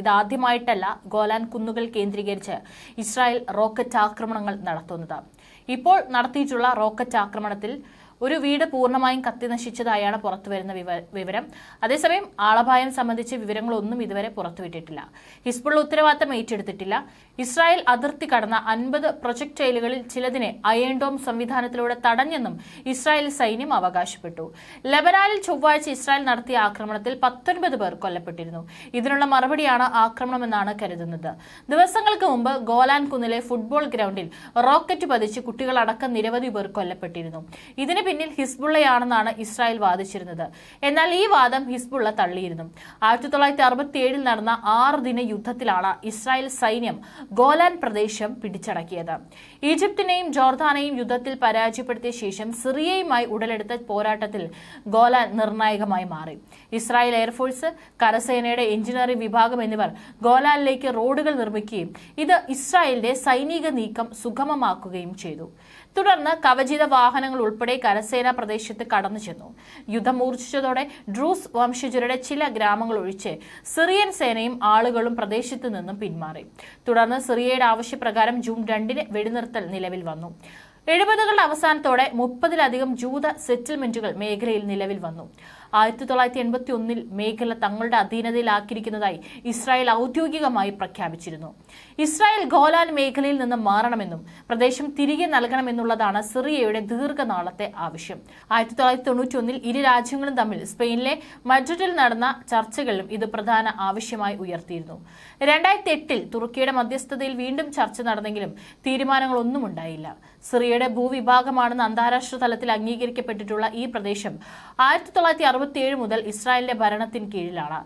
ഇതാദ്യമായിട്ടല്ല Golan കുന്നുകൾ കേന്ദ്രീകരിച്ച് Israel rocket ആക്രമണങ്ങൾ നടത്തുന്നത്. ഇപ്പോൾ നടത്തിയിട്ടുള്ള റോക്കറ്റ് ആക്രമണത്തിൽ ഒരു വീട് പൂർണമായും കത്തി നശിച്ചതായാണ് പുറത്തുവരുന്ന വരുന്ന വിവരം. അതേസമയം ആളപായം സംബന്ധിച്ച് വിവരങ്ങളൊന്നും ഇതുവരെ പുറത്തുവിട്ടിട്ടില്ല. ഹിസ്ബുൾ ഉത്തരവാദിത്തം ഏറ്റെടുത്തിട്ടില്ല. ഇസ്രായേൽ അതിർത്തി കടന്ന അൻപത് പ്രൊജക്ടൈലുകളിൽ ചിലതിനെ അയേൺഡോം സംവിധാനത്തിലൂടെ തടഞ്ഞെന്നും ഇസ്രായേൽ സൈന്യം അവകാശപ്പെട്ടു. ലബനാനിൽ ചൊവ്വാഴ്ച ഇസ്രായേൽ നടത്തിയ ആക്രമണത്തിൽ പത്തൊൻപത് പേർ കൊല്ലപ്പെട്ടിരുന്നു. ഇതിനുള്ള മറുപടിയാണ് ആക്രമണമെന്നാണ് കരുതുന്നത്. ദിവസങ്ങൾക്ക് മുമ്പ് ഗോലാൻ കുന്നിലെ ഫുട്ബോൾ ഗ്രൗണ്ടിൽ റോക്കറ്റ് പതിച്ച് കുട്ടികളടക്കം നിരവധി പേർ കൊല്ലപ്പെട്ടിരുന്നു. ഇതിന് പിന്നിൽ ഹിസ്ബുള്ളയാണെന്നാണ് ഇസ്രായേൽ വാദിച്ചിരുന്നത്. എന്നാൽ ഈ വാദം ഹിസ്ബുള്ള തള്ളിയിരുന്നു. ആയിരത്തി തൊള്ളായിരത്തി അറുപത്തി ഏഴിൽ നടന്ന ആറ് ദിന യുദ്ധത്തിലാണ് ഇസ്രായേൽ സൈന്യം ഗോലാൻ പ്രദേശം പിടിച്ചടക്കിയത്. ഈജിപ്തിനെയും ജോർദാനെയും യുദ്ധത്തിൽ പരാജയപ്പെടുത്തിയ ശേഷം സിറിയയുമായി ഉടലെടുത്ത പോരാട്ടത്തിൽ ഗോലാൻ നിർണായകമായി മാറി. ഇസ്രായേൽ എയർഫോഴ്സ് കരസേനയുടെ എഞ്ചിനീയറിംഗ് വിഭാഗം എന്നിവർ ഗോലാനിലേക്ക് റോഡുകൾ നിർമ്മിക്കുകയും ഇത് ഇസ്രായേലിന്റെ സൈനിക നീക്കം സുഗമമാക്കുകയും ചെയ്തു. തുടർന്ന് കവചിത വാഹനങ്ങൾ ഉൾപ്പെടെ കരസേന പ്രദേശത്ത് കടന്നു ചെന്നു. യുദ്ധം മൂർച്ഛിച്ചതോടെ ഡ്രൂസ് വംശജരുടെ ചില ഗ്രാമങ്ങൾ ഒഴിച്ച് സിറിയൻ സേനയും ആളുകളും പ്രദേശത്തു നിന്നും പിന്മാറി. തുടർന്ന് സിറിയയുടെ ആവശ്യപ്രകാരം ജൂൺ രണ്ടിന് വെടിനിർത്തൽ നിലവിൽ വന്നു. എഴുപതുകളുടെ അവസാനത്തോടെ മുപ്പതിലധികം ജൂത സെറ്റിൽമെന്റുകൾ മേഖലയിൽ നിലവിൽ വന്നു. ആയിരത്തി തൊള്ളായിരത്തി എൺപത്തി ഒന്നിൽ മേഖല തങ്ങളുടെ അധീനതയിലാക്കിയിരിക്കുന്നതായി ഇസ്രായേൽ ഔദ്യോഗികമായി പ്രഖ്യാപിച്ചിരുന്നു. ഇസ്രായേൽ ഗോലാൻ മേഖലയിൽ നിന്ന് മാറണമെന്നും പ്രദേശം തിരികെ നൽകണമെന്നുള്ളതാണ് സിറിയയുടെ ദീർഘനാളത്തെ ആവശ്യം. ആയിരത്തി തൊള്ളായിരത്തി തൊണ്ണൂറ്റി ഒന്നിൽ ഇരു രാജ്യങ്ങളും തമ്മിൽ സ്പെയിനിലെ മഡ്രിഡിൽ നടന്ന ചർച്ചകളിലും ഇത് പ്രധാന ആവശ്യമായി ഉയർത്തിയിരുന്നു. രണ്ടായിരത്തി എട്ടിൽ തുർക്കിയുടെ മധ്യസ്ഥതയിൽ വീണ്ടും ചർച്ച നടന്നെങ്കിലും തീരുമാനങ്ങളൊന്നും ഉണ്ടായില്ല. സിറിയയുടെ ഭൂവിഭാഗമാണെന്ന് അന്താരാഷ്ട്ര തലത്തിൽ അംഗീകരിക്കപ്പെട്ടിട്ടുള്ള ഈ പ്രദേശം ആയിരത്തി തൊള്ളായിരത്തി അറുപത്തിയേഴ് മുതൽ ഇസ്രായേലിന്റെ ഭരണത്തിന് കീഴിലാണ്.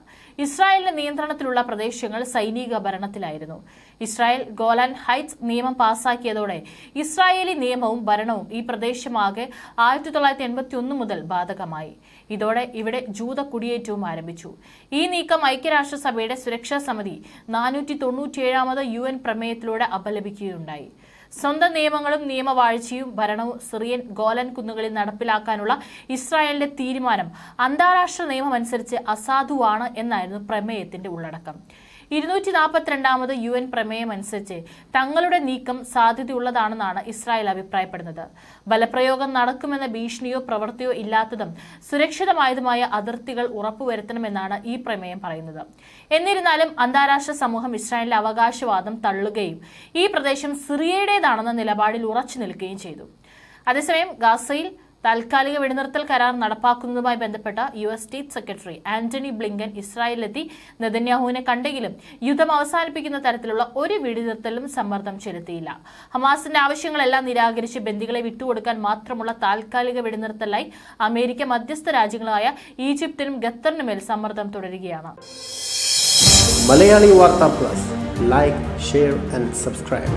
ഇസ്രായേലിന്റെ നിയന്ത്രണത്തിലുള്ള പ്രദേശങ്ങൾ സൈനിക ഭരണത്തിലായിരുന്നു. ഇസ്രായേൽ ഗോലാൻ ഹൈറ്റ്സ് നിയമം പാസാക്കിയതോടെ ഇസ്രായേലി നിയമവും ഭരണവും ഈ പ്രദേശമാകെ ആയിരത്തി തൊള്ളായിരത്തി എൺപത്തി ഒന്ന് മുതൽ ബാധകമായി. ഇതോടെ ഇവിടെ ജൂത കുടിയേറ്റവും ആരംഭിച്ചു. ഈ നീക്കം ഐക്യരാഷ്ട്രസഭയുടെ സുരക്ഷാ സമിതി നാനൂറ്റി തൊണ്ണൂറ്റിയേഴാമത് യു എൻ പ്രമേയത്തിലൂടെ അപലപിക്കുകയുണ്ടായി. സ്വന്തം നിയമങ്ങളും നിയമവാഴ്ചയും ഭരണവും സിറിയൻ ഗോലൻ കുന്നുകളിൽ നടപ്പിലാക്കാനുള്ള ഇസ്രായേലിന്റെ തീരുമാനം അന്താരാഷ്ട്ര നിയമമനുസരിച്ച് അസാധുവാണ് എന്നായിരുന്നു പ്രമേയത്തിന്റെ ഉള്ളടക്കം. ഇരുന്നൂറ്റി നാൽപ്പത്തിരണ്ടാമത് യു എൻ പ്രമേയം അനുസരിച്ച് തങ്ങളുടെ നീക്കം സാധ്യതയുള്ളതാണെന്നാണ് ഇസ്രായേൽ അഭിപ്രായപ്പെടുന്നത്. ബലപ്രയോഗം നടക്കുമെന്ന ഭീഷണിയോ പ്രവൃത്തിയോ ഇല്ലാത്തതും സുരക്ഷിതമായതുമായ അതിർത്തികൾ ഉറപ്പുവരുത്തണമെന്നാണ് ഈ പ്രമേയം പറയുന്നത്. എന്നിരുന്നാലും അന്താരാഷ്ട്ര സമൂഹം ഇസ്രായേലിന്റെ അവകാശവാദം തള്ളുകയും ഈ പ്രദേശം സിറിയയുടേതാണെന്ന നിലപാടിൽ ഉറച്ചു നിൽക്കുകയും ചെയ്തു. അതേസമയം ഗാസയിൽ താൽക്കാലിക വെടിനിർത്തൽ കരാർ നടപ്പാക്കുന്നതുമായി ബന്ധപ്പെട്ട U S state secretary Antony Blinken ഇസ്രായേലിലെത്തി നെതന്യാഹുവിനെ കണ്ടെങ്കിലും യുദ്ധം അവസാനിപ്പിക്കുന്ന തരത്തിലുള്ള ഒരു വെടിനിർത്തലും സമ്മർദ്ദം ചെലുത്തിയില്ല. ഹമാസിന്റെ ആവശ്യങ്ങളെല്ലാം നിരാകരിച്ച് ബന്ദികളെ വിട്ടുകൊടുക്കാൻ മാത്രമുള്ള താൽക്കാലിക വെടിനിർത്തലായി അമേരിക്ക മധ്യസ്ഥ രാജ്യങ്ങളായ ഈജിപ്തിനും ഖത്തറിനുമേൽ സമ്മർദ്ദം തുടരുകയാണ്. മലയാളി വാർത്താ plus. Like share and subscribe